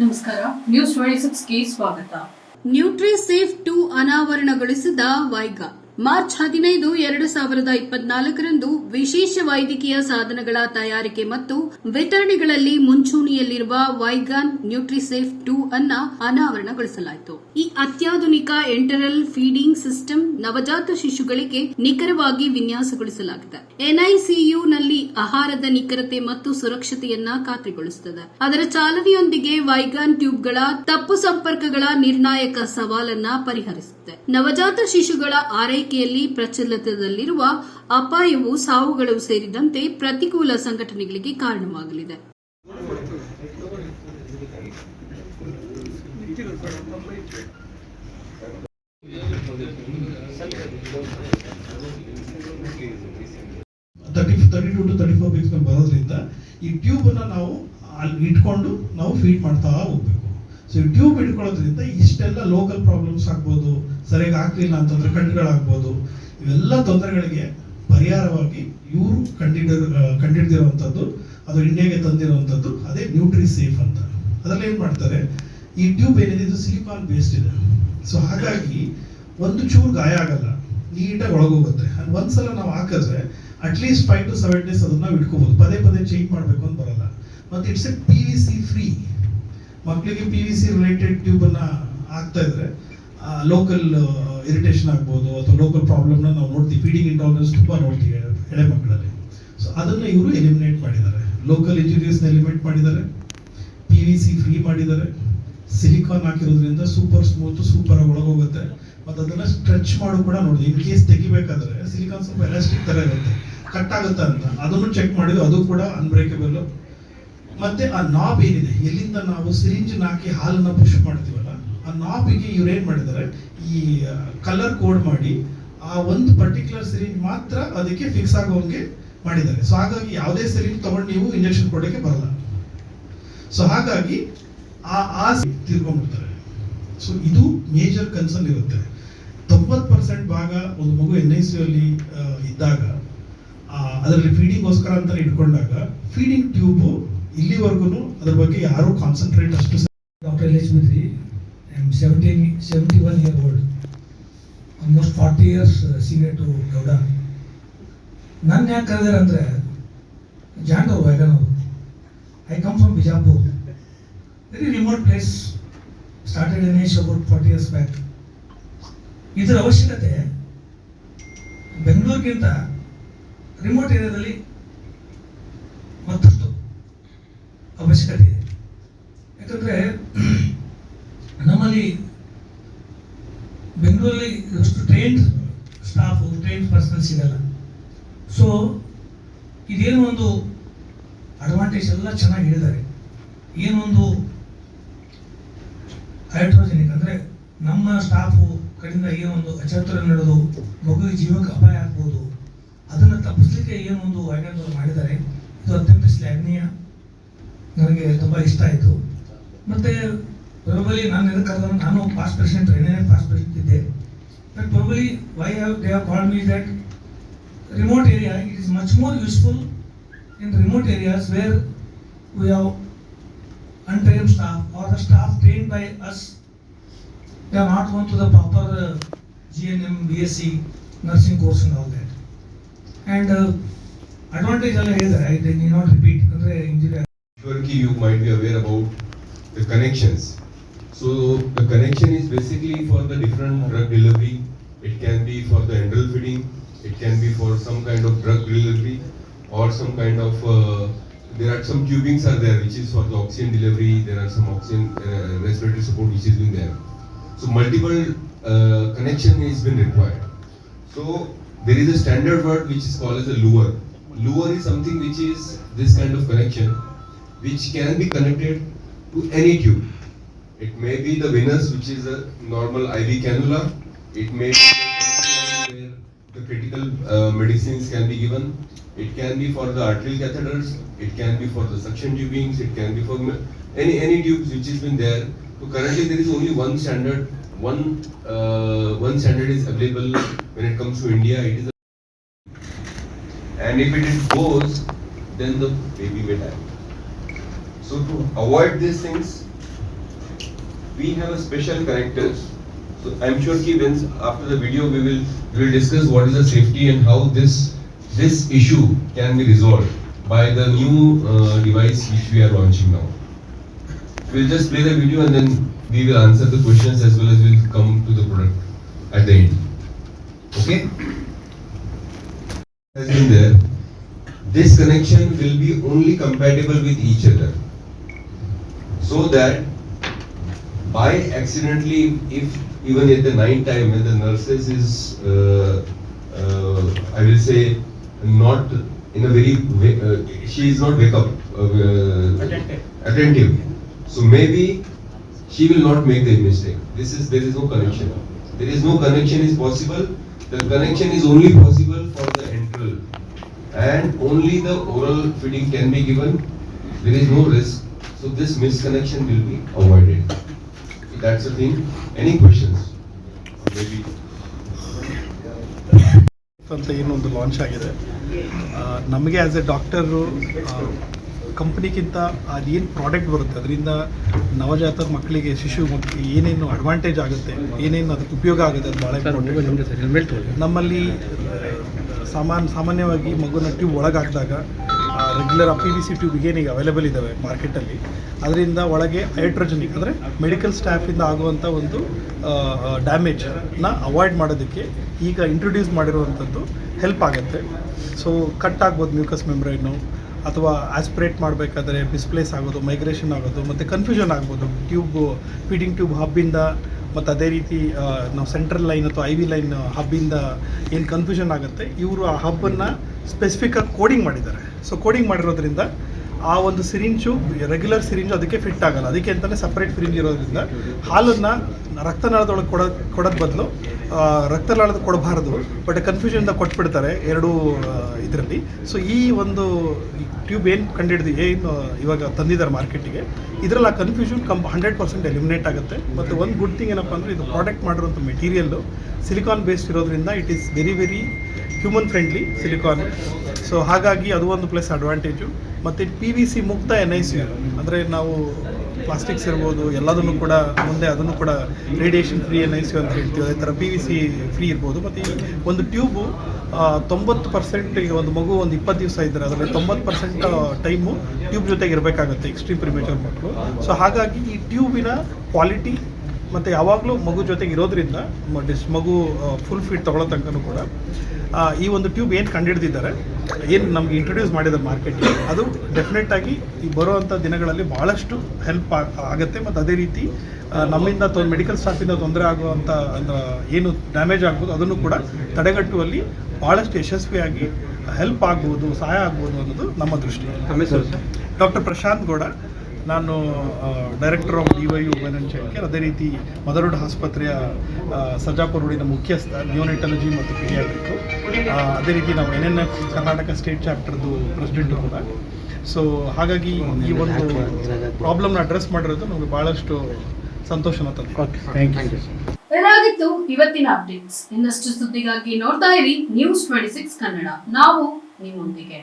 ನಮಸ್ಕಾರ news twenty ಸಿಕ್ಸ್ಗೆ ಸ್ವಾಗತ. ನ್ಯೂಟ್ರಿಸೇಫ್ to ಅನಾವರಣಗೊಳಿಸಿದ ವೈಗ March ಹದಿನೈದು, ಎರಡು ಸಾವಿರದ ಇಪ್ಪತ್ನಾಲ್ಕರಂದು ವಿಶೇಷ ವೈದ್ಯಕೀಯ ಸಾಧನಗಳ ತಯಾರಿಕೆ ಮತ್ತು ವಿತರಣೆಗಳಲ್ಲಿ ಮುಂಚೂಣಿಯಲ್ಲಿರುವ ವೈಗಾನ್ ನ್ಯೂಟ್ರಿಸೇಫ್ ಟೂ ಅನ್ನ ಅನಾವರಣಗೊಳಿಸಲಾಯಿತು. ಈ ಅತ್ಯಾಧುನಿಕ ಎಂಟರಲ್ ಫೀಡಿಂಗ್ ಸಿಸ್ಟಮ್ ನವಜಾತ ಶಿಶುಗಳಿಗೆ ನಿಖರವಾಗಿ ವಿನ್ಯಾಸಗೊಳಿಸಲಾಗಿದೆ. ಎನ್ಐಸಿಯುನಲ್ಲಿ ಆಹಾರದ ನಿಖರತೆ ಮತ್ತು ಸುರಕ್ಷತೆಯನ್ನ ಖಾತ್ರಿಗೊಳಿಸುತ್ತದೆ. ಅದರ ಚಾಲನೆಯೊಂದಿಗೆ ವೈಗಾನ್ ಟ್ಯೂಬ್ಗಳ ತಪ್ಪು ಸಂಪರ್ಕಗಳ ನಿರ್ಣಾಯಕ ಸವಾಲನ್ನ ಪರಿಹರಿಸುತ್ತದೆ ನವಜಾತ ಶಿಶುಗಳ ಆರೈಕೆಯಲ್ಲಿ ಪ್ರಚಲಿತದಲ್ಲಿರುವ ಅಪಾಯವು ಸಾವುಗಳು ಸೇರಿದಂತೆ ಪ್ರತಿಕೂಲ ಸಂಘಟನೆಗಳಿಗೆ ಕಾರಣವಾಗಲಿದೆ. ತರ್ಟಿ ಟು ಟು ಈ ಟ್ಯೂಬನ್ನು ನಾವು ಅಲ್ಲಿ ಇಟ್ಕೊಂಡು ನಾವು ಫೀಡ್ ಮಾಡ್ತಾ ಹೋಗ್ಬೇಕು. ಸೊ ಟ್ಯೂಬ್ ಇಟ್ಕೊಳ್ಳೋದ್ರಿಂದ ಇಷ್ಟೆಲ್ಲ ಲೋಕಲ್ ಪ್ರಾಬ್ಲಮ್ಸ್ ಆಗ್ಬೋದು, ಸರಿಯಾಗಿ ಆಗ್ಲಿಲ್ಲ ಅಂತಂದ್ರೆ ಕಣ್ಣುಗಳಾಗ್ಬೋದು, ಇವೆಲ್ಲ ತೊಂದರೆಗಳಿಗೆ ಪರಿಹಾರವಾಗಿ ಇವರು ಕಂಡಿಡ ಕಂಡಿಡ್ದಿರುವಂಥದ್ದು ಅದು ಇಂಡಿಯಾಗೆ ತಂದಿರುವಂಥದ್ದು ಅದೇ ನ್ಯೂಟ್ರಿ ಸೇಫ್ ಅಂತ. ಅದರಲ್ಲಿ ಏನು ಮಾಡ್ತಾರೆ, ಈ ಟ್ಯೂಬ್ ಏನಿದೆ, ಇದು ಸಿಲಿಕಾನ್ ಬೇಸ್ಡ್ ಇದೆ. ಸೊ ಹಾಗಾಗಿ ಒಂದು ಚೂರು ಗಾಯ ಆಗಲ್ಲ, ನೀಟಾಗಿ ಒಳಗೋಗುತ್ತೆ. ಅಂಡ್ ಒಂದ್ಸಲ ನಾವು ಹಾಕಿದ್ರೆ at least five to seven days ಅದನ್ನ ನಾವು ಇಟ್ಕೋಬಹುದು ಪದೇ ಪದೇ ಚೇಂಜ್ ಮಾಡಬೇಕು ಅಂತ ಬರಲ್ಲ. ಮತ್ತು it's a P V C free ಮಕ್ಕಳಿಗೆ P V C related tube ಅನ್ನ ಹಾಕ್ತಾ ಇದ್ರೆ ಲೋಕಲ್ ಇರಿಟೇಷನ್ ಆಗ್ಬೋದು ಅಥವಾ ಲೋಕಲ್ ಪ್ರಾಬ್ಲಮ್ನ ನಾವು ನೋಡ್ತೀವಿ. ಫೀಡಿಂಗ್ ಇಂಟಾಲರೆನ್ಸ್ ತುಂಬ ನೋಡ್ತೀವಿ ಎಳೆ ಮಕ್ಕಳಲ್ಲಿ. ಸೊ ಅದನ್ನು ಇವರು ಎಲಿಮಿನೇಟ್ ಮಾಡಿದ್ದಾರೆ. ಲೋಕಲ್ ಇಂಜುರಿಯಸ್ನ ಎಲಿಮಿನೇಟ್ ಮಾಡಿದ್ದಾರೆ. ಪಿ ವಿ ಸಿ ಫ್ರೀ ಮಾಡಿದ್ದಾರೆ. ಸಿಲಿಕಾನ್ ಹಾಕಿರೋದ್ರಿಂದ ಸೂಪರ್ ಸ್ಮೂತ್ ಸೂಪರ್ ಆಗಿ ಒಳಗೋಗುತ್ತೆ. ಮತ್ತು ಅದನ್ನು ಸ್ಟ್ರೆಚ್ ಮಾಡು ಕೂಡ ನೋಡಿ ಇನ್ ಕೇಸ್ ತೆಗಿಬೇಕಾದ್ರೆ ಸಿಲಿಕಾನ್ ಸ್ವಲ್ಪ ಎಲಾಸ್ಟಿಕ್ ಥರ ಇರುತ್ತೆ. ಕಟ್ ಆಗುತ್ತೆ ಅಂತ. ಅದನ್ನು ಚೆಕ್ ಮಾಡಿದ್ರು ಅದು ಕೂಡ ಅನ್ಬ್ರೇಕಬಲ್ ಮತ್ತೆ ಆ ನಾಬ್ ಏನಿದೆ? ಎಲ್ಲಿಂದ ನಾವು ಸಿರಿಂಜ್ ಹಾಕಿ ಹಾಲನ್ನ ಪುಷ್ ಮಾಡ್ತೀವಲ್ಲ, ಆ ನಾಬಿಗೆ ಇವ್ರು ಏನು ಮಾಡಿದ್ದಾರೆ ಈ ಕಲರ್ ಕೋಡ್ ಮಾಡಿ ಆ ಒಂದು ಪರ್ಟಿಕ್ಯುಲರ್ ಸಿರಿಂಜ್ ಮಾತ್ರ ಅದಕ್ಕೆ ಫಿಕ್ಸ್ ಆಗೋಂಗೆ ಮಾಡಿದ್ದಾರೆ. ಸೊ ಹಾಗಾಗಿ ಯಾವುದೇ ಸಿರಿಂಜ್ ತಗೊಂಡು ನೀವು ಇಂಜೆಕ್ಷನ್ ಕೊಡೋಕೆ ಬರಲ್ಲ. ಸೊ ಹಾಗಾಗಿ ಆ ಆಸೆ ತಿರ್ಕೊಂಡ್ಬಿಡ್ತಾರೆ ಸೊ ಇದು ಮೇಜರ್ ಕನ್ಸರ್ನ್ ಇರುತ್ತೆ. ತೊಂಬತ್ತು ಪರ್ಸೆಂಟ್ ಭಾಗ ಒಂದು ಮಗು ಎನ್ ಐ ಸಿ ಅಲ್ಲಿ ಇದ್ದಾಗ ಅದರಲ್ಲಿ ಫೀಡಿಂಗ್ಗೋಸ್ಕರ ಅಂತ ಇಟ್ಕೊಂಡಾಗ ಫೀಡಿಂಗ್ ಟ್ಯೂಬು ಇಲ್ಲಿವರೆಗೂ ಅದ್ರ ಬಗ್ಗೆ ಯಾರು ಕಾನ್ಸಂಟ್ರೇಟ್ ಅಷ್ಟು doctor Mithri, I am 17, 71 year old, years 40 years senior to Gowda. ನನ್ನ ಯಾಕೆ ಕರೆದಾರೆ ಅಂದರೆ ಜಾಂಡವ್ I come from Bijapur very remote place started in as about forty years back ಇದರ ಅವಶ್ಯಕತೆ ಬೆಂಗಳೂರಿಗಿಂತ ರಿಮೋಟ್ ಏರಿಯಾದಲ್ಲಿ ಮತ್ತಷ್ಟು ಅವಶ್ಯಕತೆ ಇದೆ. ಯಾಕಂದ್ರೆ ನಮ್ಮಲ್ಲಿ ಬೆಂಗಳೂರಲ್ಲಿ ಅಷ್ಟು ಟ್ರೈನ್ಡ್ ಸ್ಟಾಫು ಟ್ರೈನ್ಡ್ ಪರ್ಸನಲ್ ಸಿಗಲ್ಲ. ಸೊ ಇದೇನು ಒಂದು ಅಡ್ವಾಂಟೇಜ್ ಎಲ್ಲ ಚೆನ್ನಾಗಿ ಹೇಳಿದ್ದಾರೆ. ಏನೊಂದು ಹೈಡ್ರೋಜೆನಿಕ್ ಅಂದರೆ ನಮ್ಮ ಸ್ಟಾಫು ಕಡೆಯಿಂದ ಏನೊಂದು ಅಚತ್ರ ನಡೆದು ಮಗುವಿಗೆ ಜೀವಕ್ಕೆ ಅಪಾಯ ಆಗ್ಬೋದು, ಅದನ್ನು ತಪ್ಪಿಸ್ಲಿಕ್ಕೆ ಏನೊಂದು ವೈಜ್ಞಾನಿಕರು ಮಾಡಿದ್ದಾರೆ. ಇದು ಅತ್ಯಂತ ಶ್ಲಾಘನೀಯ. ನನಗೆ ತುಂಬ ಇಷ್ಟ ಆಯಿತು ಮತ್ತು ಪ್ರೊಬಲಿ ನಾನು ಎದಕ್ಕೆ ಕರೆದ ನಾನು ಪಾಸ್ಟ್ ಪ್ರೆಸಿಡೆಂಟ್ ಏನೇ ಪಾಸ್ಟ್ ಪ್ರೆಸಿಡೆಂಟ್ ಇದ್ದೆ but probably why have they have called me that remote area it is much more useful in remote areas where we have untrained staff or the staff trained by us they are not gone to the proper uh, GNM, BSc nursing course and all that. And uh, advantage ಎಲ್ಲ ಹೇಳಿದ್ದಾರೆ I did not repeat you might be aware about the connections. So the connection is basically for the different drug delivery. It can be for the enteral feeding, it can be for some kind of drug delivery or some kind of, uh, there are some tubings are there which is for the oxygen delivery, there are some oxygen uh, respiratory support which is been there. So multiple uh, connection is been required. So there is a standard word which is called as a lure. Lure is something which is this kind of connection which can be connected to any tube. It may be the venous, which is a normal IV cannula. It may be where the critical uh, medicines can be given. It can be for the arterial catheters. It can be for the suction tubings. It can be for any any tubes which has been there. So currently there is only one standard. One uh, one standard is available when it comes to India. It is. and if it goes, then the baby will die. So to avoid these things, we have a special connectors. So I'm sure when after the video we will we will discuss what is the safety and how this this issue can be resolved by the new uh, device which we are launching now. We'll just play the video and then we will answer the questions as well as we'll come to the product at the end. Okay? Has been there. This connection will be only compatible with each other. So that by accidentally, if even at the night time when the nurses is, uh, uh, I will say, not in a very, uh, she is not wake up. Uh, attentive. Attentive. So maybe she will not make the mistake. This is, there is no connection. There is no connection is possible. The connection is only possible for the enteral. And only the oral feeding can be given. There is no risk. So this misconnection will be avoided. That's the thing. Any questions? Maybe. ಅಂತ ಏನೊಂದು launch ಆಗಿದೆ ನಮಗೆ as A doctor ಕಂಪ್ನಿಗಿಂತ ಅದೇನು product ಬರುತ್ತೆ ಅದರಿಂದ ನವಜಾತ ಮಕ್ಕಳಿಗೆ ಶಿಶು ಮಕ್ಕಳಿಗೆ ಏನೇನು ಅಡ್ವಾಂಟೇಜ್ ಆಗುತ್ತೆ ಏನೇನು ಅದಕ್ಕೆ ಉಪಯೋಗ ಆಗುತ್ತೆ ಅದು ಭಾಳ ಇಂಪಾರ್ಟೆಂಟ್ ನಮ್ಮಲ್ಲಿ ಸಾಮಾನ್ಯ ಸಾಮಾನ್ಯವಾಗಿ ಮಗುನ ಟ್ಯೂಬ್ ಒಳಗೆ ಹಾಕಿದಾಗ regular P V C tube ಏನೀಗ ಅವೈಲೇಬಲ್ ಇದ್ದಾವೆ ಮಾರ್ಕೆಟಲ್ಲಿ ಅದರಿಂದ ಒಳಗೆ ಹೈಡ್ರೋಜನಿಕ್ ಅಂದರೆ ಮೆಡಿಕಲ್ ಸ್ಟಾಫಿಂದ ಆಗುವಂಥ ಒಂದು ಡ್ಯಾಮೇಜ್ನ ಅವಾಯ್ಡ್ ಮಾಡೋದಕ್ಕೆ ಈಗ ಇಂಟ್ರೊಡ್ಯೂಸ್ ಮಾಡಿರುವಂಥದ್ದು ಹೆಲ್ಪ್ ಆಗುತ್ತೆ. ಸೊ ಕಟ್ ಆಗ್ಬೋದು ಮ್ಯೂಕಸ್ ಮೆಮ್ರೈನು ಅಥವಾ ಆಸ್ಪಿರೇಟ್ ಮಾಡಬೇಕಾದ್ರೆ ಡಿಸ್ಪ್ಲೇಸ್ ಆಗೋದು ಮೈಗ್ರೇಷನ್ ಆಗೋದು, ಮತ್ತು ಕನ್ಫ್ಯೂಷನ್ ಆಗ್ಬೋದು. ಟ್ಯೂಬ್ ಫೀಡಿಂಗ್ ಟ್ಯೂಬ್ ಹಬ್ಬಿಂದ ಮತ್ತು ಅದೇ ರೀತಿ ನಾವು ಸೆಂಟ್ರಲ್ ಲೈನ್ ಅಥವಾ ಐ ವಿ ಲೈನ್ ಹಬ್ಬಿಂದ ಏನು ಕನ್ಫ್ಯೂಷನ್ ಆಗುತ್ತೆ, ಇವರು ಆ ಹಬ್ಬನ್ನು ಸ್ಪೆಸಿಫಿಕ್ಕಾಗಿ ಕೋಡಿಂಗ್ ಮಾಡಿದ್ದಾರೆ. ಸೊ ಕೋಡಿಂಗ್ ಮಾಡಿರೋದ್ರಿಂದ ಆ ಒಂದು ಸಿರಿಂಜು ರೆಗ್ಯುಲರ್ ಸಿರಿಂಜು ಅದಕ್ಕೆ ಫಿಟ್ ಆಗಲ್ಲ. ಅದಕ್ಕೆ ಅಂತಲೇ ಸಪ್ರೇಟ್ ಸಿರಿಂಜ್ ಇರೋದ್ರಿಂದ ಹಾಲನ್ನು ರಕ್ತನಾಳದೊಳಗೆ ಕೊಡೋ, ಕೊಡೋದ್ ಬದಲು ರಕ್ತನಾಳದ ಕೊಡಬಾರದು ಬಟ್ ಇಂದ ಕೊಟ್ಬಿಡ್ತಾರೆ ಎರಡೂ ಇದರಲ್ಲಿ. ಸೊ ಈ ಒಂದು ಟ್ಯೂಬ್ ಏನು ಕಂಡುಹಿಡಿದು ಏನು ಇವಾಗ ತಂದಿದ್ದಾರೆ ಮಾರ್ಕೆಟಿಗೆ, ಇದರಲ್ಲಿ ಆ ಕನ್ಫ್ಯೂಷನ್ ಕಂಪ್ ಹಂಡ್ರೆಡ್ ಪರ್ಸೆಂಟ್ ಎಲಿಮಿನೇಟ್ ಆಗುತ್ತೆ. ಮತ್ತು ಒಂದು ಗುಡ್ ಥಿಂಗ್ ಏನಪ್ಪ ಅಂದರೆ ಇದು ಪ್ರಾಡಕ್ಟ್ ಮಾಡಿರೋಂಥ ಮೆಟೀರಿಯಲ್ಲು ಸಿಲಿಕಾನ್ ಬೇಸ್ಡ್ ಇರೋದ್ರಿಂದ it is very very human friendly silicone so ಹಾಗಾಗಿ ಅದು ಒಂದು ಪ್ಲಸ್ ಅಡ್ವಾಂಟೇಜು ಮತ್ತು ಪಿ ವಿ ಸಿ ಮುಕ್ತ ಎನ್ ಐ ಸಿ ಅಂದರೆ ನಾವು ಪ್ಲಾಸ್ಟಿಕ್ಸ್ ಇರ್ಬೋದು, ಎಲ್ಲದನ್ನು ಕೂಡ ಮುಂದೆ ಅದನ್ನು ಕೂಡ radiation free N I C ಅಂತ ಹೇಳ್ತೀವಿ. ಅದೇ ಥರ ಪಿ ವಿ ಸಿ ಫ್ರೀ ಇರ್ಬೋದು. ಮತ್ತು ಈ ಒಂದು ಟ್ಯೂಬು ತೊಂಬತ್ತು ಪರ್ಸೆಂಟ್ ಒಂದು ಮಗು ಒಂದು ಇಪ್ಪತ್ತು ದಿವಸ ಇದ್ದರೆ ಅದರಲ್ಲಿ ತೊಂಬತ್ತು ಪರ್ಸೆಂಟ್ ಟೈಮು ಟ್ಯೂಬ್ ಜೊತೆಗೆ ಇರಬೇಕಾಗುತ್ತೆ ಎಕ್ಸ್ಟ್ರೀಮ್ ಪ್ರಿಮೇಚರ್ ಮಕ್ಕಳು. ಸೊ ಹಾಗಾಗಿ ಈ ಟ್ಯೂಬಿನ ಕ್ವಾಲಿಟಿ ಮತ್ತು ಯಾವಾಗಲೂ ಮಗು ಜೊತೆಗೆ ಇರೋದ್ರಿಂದ ಡಿಸ್ ಮಗು ಫುಲ್ ಫೀಡ್ ತಗೊಳ್ಳೋ ತನಕನೂ ಕೂಡ ಈ ಒಂದು ಟ್ಯೂಬ್ ಏನು ಕಂಡುಹಿಡಿದಿದ್ದಾರೆ ಏನು ನಮ್ಗೆ ಇಂಟ್ರೊಡ್ಯೂಸ್ ಮಾಡಿದ ಮಾರ್ಕೆಟಿಗೆ ಅದು ಡೆಫಿನೆಟ್ ಆಗಿ ಈ ಬರುವಂಥ ದಿನಗಳಲ್ಲಿ ಭಾಳಷ್ಟು ಹೆಲ್ಪ್ ಆಗುತ್ತೆ ಮತ್ತು ಅದೇ ರೀತಿ ನಮ್ಮಿಂದ ತೊ ಮೆಡಿಕಲ್ ಸ್ಟಾಫಿಂದ ತೊಂದರೆ ಆಗುವಂಥ ಅಂದ್ರೆ ಏನು ಡ್ಯಾಮೇಜ್ ಆಗ್ಬೋದು ಅದನ್ನು ಕೂಡ ತಡೆಗಟ್ಟುವಲ್ಲಿ ಭಾಳಷ್ಟು ಯಶಸ್ವಿಯಾಗಿ ಹೆಲ್ಪ್ ಆಗ್ಬೋದು ಸಹಾಯ ಆಗ್ಬೋದು ಅನ್ನೋದು ನಮ್ಮ ದೃಷ್ಟಿ ಡಾಕ್ಟರ್ ಪ್ರಶಾಂತ್ ಗೌಡ. ನಾನು director of D Y U women and ಅದೇ ರೀತಿ ಮದರೋಡ್ ಆಸ್ಪತ್ರೆಯ ಸರ್ಜಾಪುರ ರೋಡಿನ ಮುಖ್ಯಸ್ಥ ನ್ಯೂನೆಟಾಲಜಿ ಮತ್ತು ಪಿಡಿಯಾಟ್ರಿಕ್ಕು ಅದೇ ರೀತಿ ನಾವು N N F Karnataka state ಚಾಪ್ಟರ್ದು president ಕೂಡ. ಸೊ ಹಾಗಾಗಿ ಈ ಒಂದು ಪ್ರಾಬ್ಲಮ್ನ ಅಡ್ರೆಸ್ ಮಾಡಿರೋದು ನಮಗೆ ಭಾಳಷ್ಟು ಸಂತೋಷನ ಯು ಇದಾಗಿತ್ತು ಇವತ್ತಿನ ಅಪ್ಡೇಟ್ಸ್ ಇನ್ನಷ್ಟು ಸುದ್ದಿಗಾಗಿ ನೋಡ್ತಾ ಇರಿ ನ್ಯೂಸ್ ಟ್ವೆಂಟಿ ಸಿಕ್ಸ್ ಕನ್ನಡ. ನಾವು ನಿಮ್ಮೊಂದಿಗೆ.